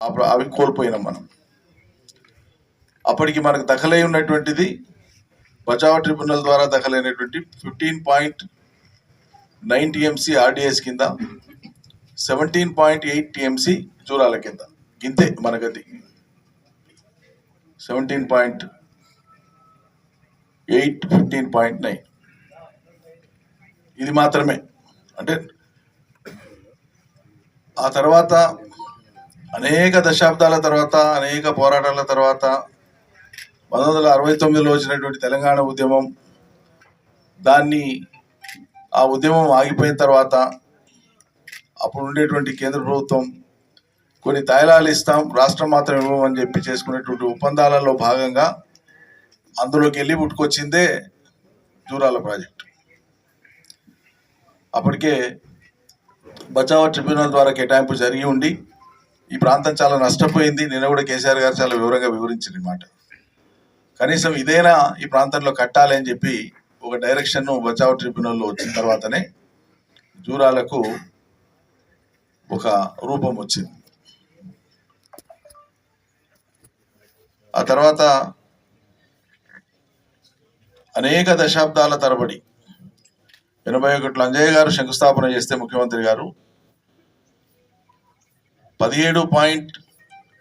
అప్పుడు అవి కోల్పోయినాం మనం. అప్పటికి మనకు దఖలై ఉన్నటువంటిది బచావ్ ట్రిబ్యునల్ ద్వారా దఖలైనటువంటి fifteen point nine TMC RDS కింద seventeen point eight TMC Jurala కింద. ఇంతే మన గతి. Seventeen point eight fifteen point nine. ఇది మాత్రమే. అంటే ఆ తర్వాత అనేక దశాబ్దాల తర్వాత అనేక పోరాటాల తర్వాత పంతొమ్మిది వందల అరవై తొమ్మిదిలో వచ్చినటువంటి తెలంగాణ ఉద్యమం దాన్ని ఆ ఉద్యమం ఆగిపోయిన తర్వాత అప్పుడు ఉండేటువంటి కేంద్ర ప్రభుత్వం కొన్ని తైలాలు ఇస్తాం రాష్ట్రం మాత్రం ఇవ్వమని చెప్పి చేసుకునేటువంటి ఒప్పందాలలో భాగంగా అందులోకి వెళ్ళి పుట్టుకొచ్చిందే జూరాల ప్రాజెక్టు. అప్పటికే బచావో ట్రిబ్యునల్ ద్వారా కేటాయింపు జరిగి ఉండి ఈ ప్రాంతం చాలా నష్టపోయింది. నిన్న కూడా కేసీఆర్ గారు చాలా వివరంగా వివరించింది మాట. కనీసం ఇదైనా ఈ ప్రాంతంలో కట్టాలి అని చెప్పి ఒక డైరెక్షన్ బచావ్ ట్రిబ్యునల్లో వచ్చిన తర్వాతనే జూరాలకు ఒక రూపం వచ్చింది. ఆ తర్వాత అనేక దశాబ్దాల తరబడి ఎనభై ఒకటిలో అంజయ్య గారు శంకుస్థాపన చేస్తే ముఖ్యమంత్రి గారు పదిహేడు పాయింట్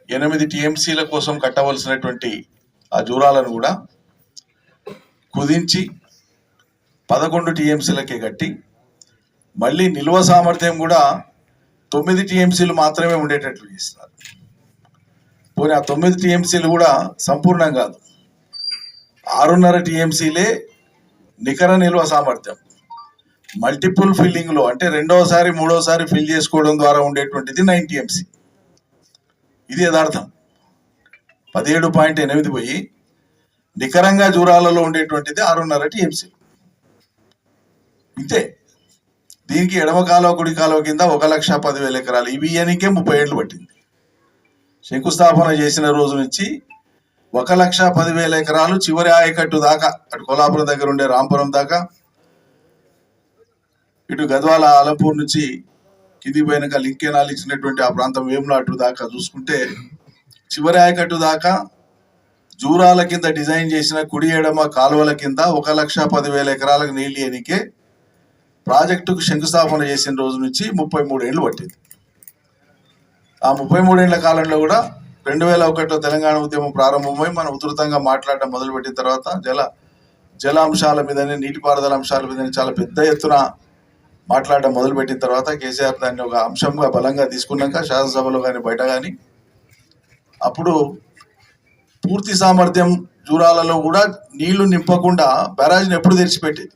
ఎనిమిది టీఎంసీల కోసం కట్టవలసినటువంటి ఆ జూరాలను కూడా కుదించి పదకొండు టీఎంసీలకే కట్టి మళ్ళీ నిల్వ సామర్థ్యం కూడా తొమ్మిది టీఎంసీలు మాత్రమే ఉండేటట్లు చేస్తున్నారు. పోనీ ఆ తొమ్మిది టీఎంసీలు కూడా సంపూర్ణం కాదు. ఆరున్నర టీఎంసీలే నికర నిల్వ సామర్థ్యం. మల్టిపుల్ ఫిల్లింగ్లో అంటే రెండోసారి మూడోసారి ఫిల్ చేసుకోవడం ద్వారా ఉండేటువంటిది నైన్ ఎంసీ. ఇది యథార్థం పదిహేడు పాయింట్ ఎనిమిది పోయి నికరంగా జూరాలలో ఉండేటువంటిది ఆరున్నర టీఎంసీ ఇంతే. దీనికి ఎడమ కాలువ కుడి కాలువ కింద ఒక లక్ష పదివేల ఎకరాలు. ఇవి ఇయనికే ముప్పై ఏళ్ళు పట్టింది. శంకుస్థాపన చేసిన రోజు నుంచి ఒక లక్ష పదివేల ఎకరాలు చివరి ఆయకట్టు దాకా అటు కొల్లాపురం దగ్గర ఉండే రాంపురం దాకా ఇటు గద్వాల ఆలంపూర్ నుంచి కింది పోయినాక లింక్ కెనాల్ ఇచ్చినటువంటి ఆ ప్రాంతం వేములాటు దాకా చూసుకుంటే చివరి ఆయకట్టు దాకా జూరాల కింద డిజైన్ చేసిన కుడి ఎడమ కాలువల కింద ఒక లక్ష పదివేల ఎకరాలకు నీళ్ళు ఎనికే ప్రాజెక్టుకు శంకుస్థాపన చేసిన రోజు నుంచి ముప్పై మూడేళ్ళు పట్టింది. ఆ ముప్పై మూడేళ్ళ కాలంలో కూడా రెండు వేల ఒకటిలో తెలంగాణ ఉద్యమం ప్రారంభమై మనం ఉధృతంగా మాట్లాడడం మొదలుపెట్టిన తర్వాత జల జల అంశాల మీదనే నీటిపారుదల అంశాల మీదనే చాలా పెద్ద ఎత్తున మాట్లాడడం మొదలుపెట్టిన తర్వాత కేసీఆర్ దాన్ని ఒక అంశంగా బలంగా తీసుకున్నాక శాసనసభలో కానీ బయట కానీ అప్పుడు పూర్తి సామర్థ్యం జూరాలలో కూడా నీళ్ళు నింపకుండా బ్యారాజ్ని ఎప్పుడు తెరిచిపెట్టేది?